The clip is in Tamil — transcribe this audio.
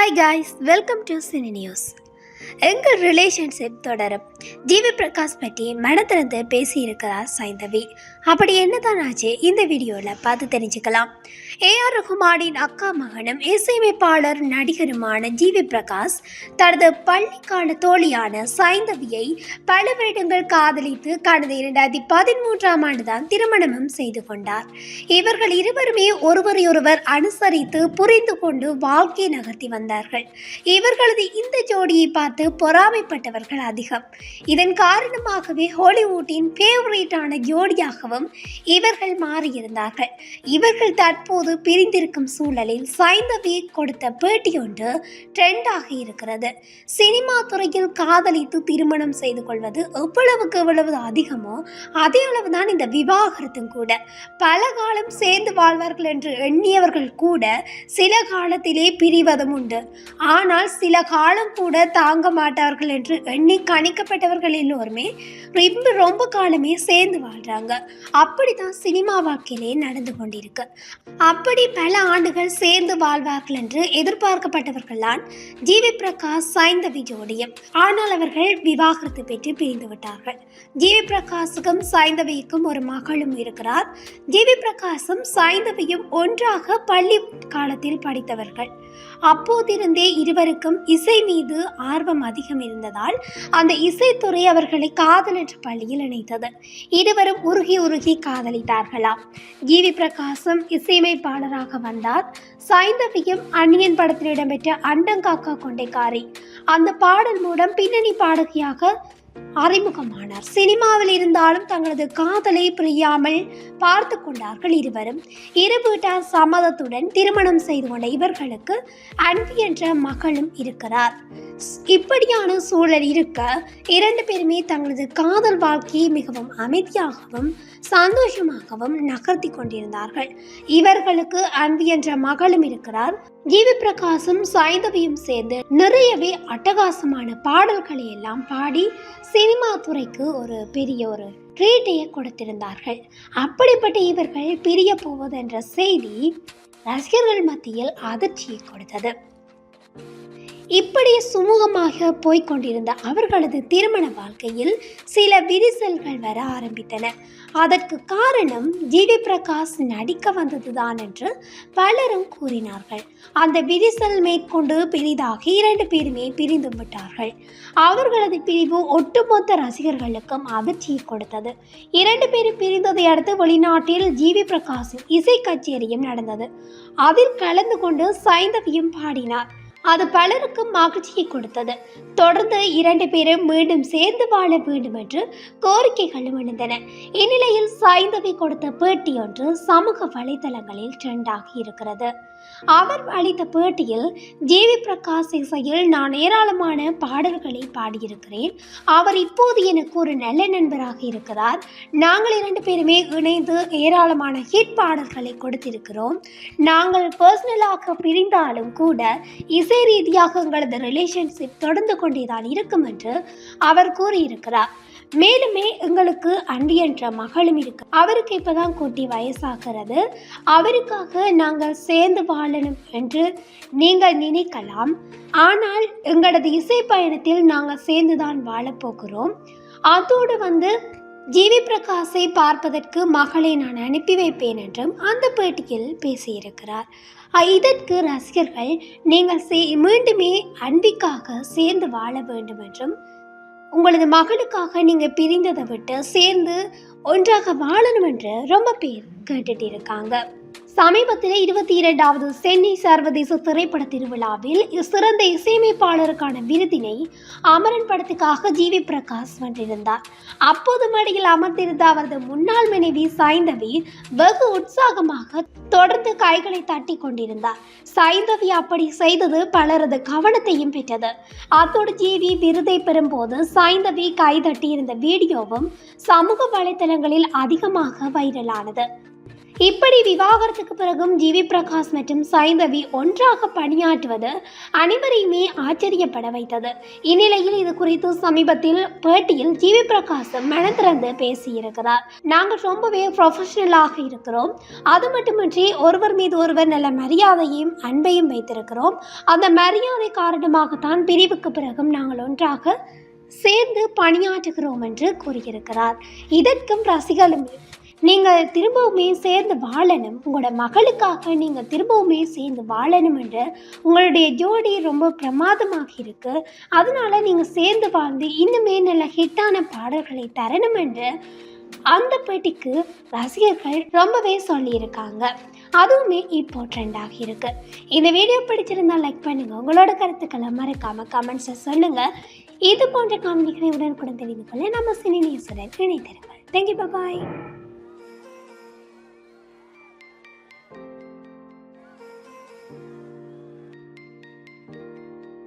Hi guys welcome to cine news எங்கள் ரிலேஷன்ஷிப் தொடரும். ஜிவி பிரகாஷ் பற்றி மனத்திறந்து பேசியிருக்கிறார் சைந்தவி. அப்படி என்னதான் ஆச்சு? இந்த வீடியோவில் பார்த்து தெரிஞ்சுக்கலாம். ஏஆர் ரகுமானின் அக்கா மகனும் இசையமைப்பாளர் நடிகருமான ஜிவி பிரகாஷ் தனது பள்ளிக்கால தோழியான சைந்தவியை பல வருடங்கள் காதலித்து கடந்த இரண்டாயிரத்தி பதிமூன்றாம் ஆண்டு தான் திருமணமும் செய்து கொண்டார். இவர்கள் இருவருமே ஒருவரையொருவர் அனுசரித்து புரிந்து கொண்டு வாழ்க்கை நகர்த்தி வந்தார்கள். இவர்களது இந்த ஜோடியை பார்த்து பொறாமைப்பட்டவர்கள் அதிகம். இதன் காரணமாகவே ஹாலிவுட்டின் ஃபேவரேட்டான ஜோடியாகவும் இவர்கள் மாறியிருந்தார்கள். இவர்கள் தற்போது பிரிந்திருக்கும் சூழலில் சைந்தவி கொடுத்த பேட்டி ஒன்று ட்ரெண்டாக இருக்கிறது. சினிமா துறையில் காதலித்து திருமணம் செய்து கொள்வது எவ்வளவுக்கு எவ்வளவு அதிகமோ அதே அளவுதான் இந்த விவாகரத்தும் கூட. பல காலம் சேர்ந்து வாழ்வார்கள் என்று எண்ணியவர்கள் கூட சில காலத்திலே பிரிவதும் உண்டு. ஆனால் சில காலம் கூட தாங்க மாட்டார்கள் என்று எண்ணி கணிக்கப்பட்டவர்கள் எல்லோருமே ரொம்ப ரொம்ப காலமே சேர்ந்து வாழ்றாங்க. அப்படிதான் சினிமா வாழ்க்கையிலே நடந்து கொண்டிருக்கு. அப்படி பல ஆண்டுகள் சேர்ந்து வாழ்வார்கள் என்று எதிர்பார்க்கப்பட்டவர்கள்தான் ஜிவி பிரகாஷ் சைந்தவி ஜோடியும் ஆனால் அவர்கள் விவாகரத்து பெற்று பிரிந்து விட்டார்கள். ஜிவி பிரகாஷுக்கும் சைந்தவிக்கும் ஒரு மகளும் இருக்கிறார். ஜிவி பிரகாஷும் சைந்தவியும் ஒன்றாக பள்ளி காலத்தில் படித்தவர்கள். அப்போதிருந்தே இருவருக்கும் இசை மீது ஆர்வம் அதிகம் இருந்ததால் அந்த இசைத்துறை அவர்களை காதலற்ற பள்ளியில் இணைத்தது. இருவரும் உருகி உருகி காதலித்தார்களாம். ஜிவி பிரகாசம் இசையமைப்பாளராக வந்தார். சைந்தவியும் அந்நியன் படத்தில் இடம்பெற்ற அண்டங்காக்கா கொண்டைக்காரி. அந்த பாடல் மூலம் பின்னணி பாடகியாக அறிமுகமானார். சினிமாவில் இருந்தாலும் தங்களது காதலை புரியாமல் பார்த்து கொண்டார்கள் இருவரும். இரு வீட்டார் சம்மதத்துடன் திருமணம் செய்து கொண்ட இவர்களுக்கு அன்பு என்ற மகளும் இருக்கிறார். இப்படியான சூழல் இருக்க இரண்டு பேருமே தங்களது காதல் வாழ்க்கையை மிகவும் அமைதியாகவும் சந்தோஷமாகவும் நகர்த்தி கொண்டிருந்தார்கள். இவர்களுக்கு அன்பு என்ற மகளும் இருக்கிறார். ஜிவி பிரகாசும் சைந்தவியும் சேர்ந்து நிறையவே அட்டகாசமான பாடல்களை எல்லாம் பாடி சினிமா துறைக்கு ஒரு பெரிய ஒரு ட்ரீட்டையை கொடுத்திருந்தார்கள். அப்படிப்பட்ட இவர்கள் பிரிய போவது என்ற செய்தி ரசிகர்கள் மத்தியில் அதிர்ச்சியை கொடுத்தது. இப்படி சுமூகமாக போய்க் கொண்டிருந்த அவர்களது திருமண வாழ்க்கையில் சில விரிசல்கள் வர ஆரம்பித்தன. அதற்கு காரணம் ஜிவி பிரகாஷ் நடிக்க வந்ததுதான் என்று பலரும் கூறினார்கள். அந்த விரிசல் மேற்கொண்டு பெரிதாகி இரண்டு பேருமே பிரிந்து விட்டார்கள். அவர்களது பிரிவு ஒட்டுமொத்த ரசிகர்களுக்கும் அதிர்ச்சியை கொடுத்தது. இரண்டு பேரும் பிரிந்ததை அடுத்து வெளிநாட்டில் ஜிவி பிரகாஷின் இசை கச்சேரியும் நடந்தது. அதில் கலந்து கொண்டு சைந்தவியும் பாடினார். அது பலருக்கும் மகிழ்ச்சியை கொடுத்தது. தொடர்ந்து இரண்டு பேரும் மீண்டும் சேர்ந்து வாழ வேண்டும் என்று கோரிக்கைகளும் எழுந்தன. இந்நிலையில் சைந்தவி கொடுத்த பேட்டி ஒன்று சமூக வலைதளங்களில் ட்ரெண்டாகி இருக்கிறது. அவர் அளித்த பேட்டியில் ஜேவி பிரகாஷ் இசையில் நான் ஏராளமான பாடல்களை பாடியிருக்கிறேன். அவர் இப்போது எனக்கு ஒரு நல்ல நண்பராக இருக்கிறார். நாங்கள் இரண்டு பேருமே இணைந்து ஏராளமான ஹிட் பாடல்களை கொடுத்திருக்கிறோம். நாங்கள் பர்சனலாக பிரிந்தாலும் கூட இசை ரீதியாக எங்களது ரிலேஷன்ஷிப் தொடர்ந்து கொண்டேதான் இருக்கும் என்று அவர் கூறியிருக்கிறார். மேலுமே எங்களுக்கு அன்பி என்ற மகளும் இருக்கு. அவருக்கு இப்பதான் கூட்டி வயசாகிறது. அவருக்காக நாங்கள் சேர்ந்து வாழணும் என்று நீங்கள் நினைக்கலாம். ஆனால் எங்களது இசை பயணத்தில் நாங்கள் சேர்ந்துதான் வாழப்போகிறோம். அதோடு வந்து ஜிவி பிரகாஷை பார்ப்பதற்கு மகளை நான் அனுப்பி வைப்பேன் என்றும் அந்த பேட்டியில் பேசியிருக்கிறார். இதற்கு ரசிகர்கள் நீங்கள் மீண்டுமே அன்பிக்காக சேர்ந்து வாழ வேண்டும் என்றும் உங்களது மகளுக்காக நீங்கள் பிரிந்ததை விட்டு சேர்ந்து ஒன்றாக வாழணும் என்று ரொம்ப பேர் கேட்டுட்டு இருக்காங்க. சமீபத்தில் இருபத்தி இரண்டாவது சென்னை சர்வதேச திரைப்பட திருவிழாவில் சிறந்த இசையமைப்பாளருக்கான விருதினை அமரன் படத்துக்காக ஜிவி பிரகாஷ் வென்றிருந்தார். அப்போது மடியில் அமர்ந்திருந்த அவரது முன்னாள் மனைவி சாய்ந்தவி வெகு உற்சாகமாக தொடர்ந்து கைகளை தட்டி கொண்டிருந்தார். சைந்தவி அப்படி செய்தது பலரது கவனத்தையும் பெற்றது. அத்தோடு ஜிவி விருதை பெறும்போது சைந்தவி கைதட்டியிருந்த வீடியோவும் சமூக வலைதளங்களில் அதிகமாக வைரலானது. இப்படி விவாகரத்துக்கு பிறகும் ஜிவி பிரகாஷ் மற்றும் சைந்தவி ஒன்றாக பணியாற்றுவது அனைவரையுமே ஆச்சரியப்பட வைத்தது. இந்நிலையில் இது குறித்து சமீபத்தில் பேட்டியில் ஜிவி பிரகாஷ் மனம் திறந்து பேசியிருக்கிறார். நாங்கள் ரொம்பவே ப்ரொஃபஷனலாக இருக்கிறோம். அது மட்டுமின்றி ஒருவர் மீது ஒருவர் நல்ல மரியாதையும் அன்பையும் வைத்திருக்கிறோம். அந்த மரியாதை காரணமாகத்தான் பிரிவுக்கு பிறகும் நாங்கள் ஒன்றாக சேர்ந்து பணியாற்றுகிறோம் என்று கூறியிருக்கிறார். இதற்கும் ரசிகர்களும் நீங்கள் திரும்பவுமே சேர்ந்து வாழணும். உங்களோட மகளுக்காக நீங்கள் திரும்பவுமே சேர்ந்து வாழணும் என்று உங்களுடைய ஜோடி ரொம்ப பிரமாதமாக இருக்கு. அதனால நீங்கள் சேர்ந்து வாழ்ந்து இன்னுமே நல்ல ஹிட்டான பாடல்களை தரணும் என்று அந்த பேட்டிக்கு ரசிகர்கள் ரொம்பவே சொல்லியிருக்காங்க. அதுவுமே இப்போ ட்ரெண்ட் ஆகியிருக்கு இந்த வீடியோ பிடிச்சிருந்தா லைக் பண்ணுங்க. உங்களோட கருத்துக்களை மறக்காம கமெண்ட்ஸை சொல்லுங்க. இது போன்ற காமெடிகளை உடனுக்குடன் தெரிந்து கொள்ள நம்ம சினி நியூஸுடன் இணைத்திருங்கள் தேங்க்யூ பாய்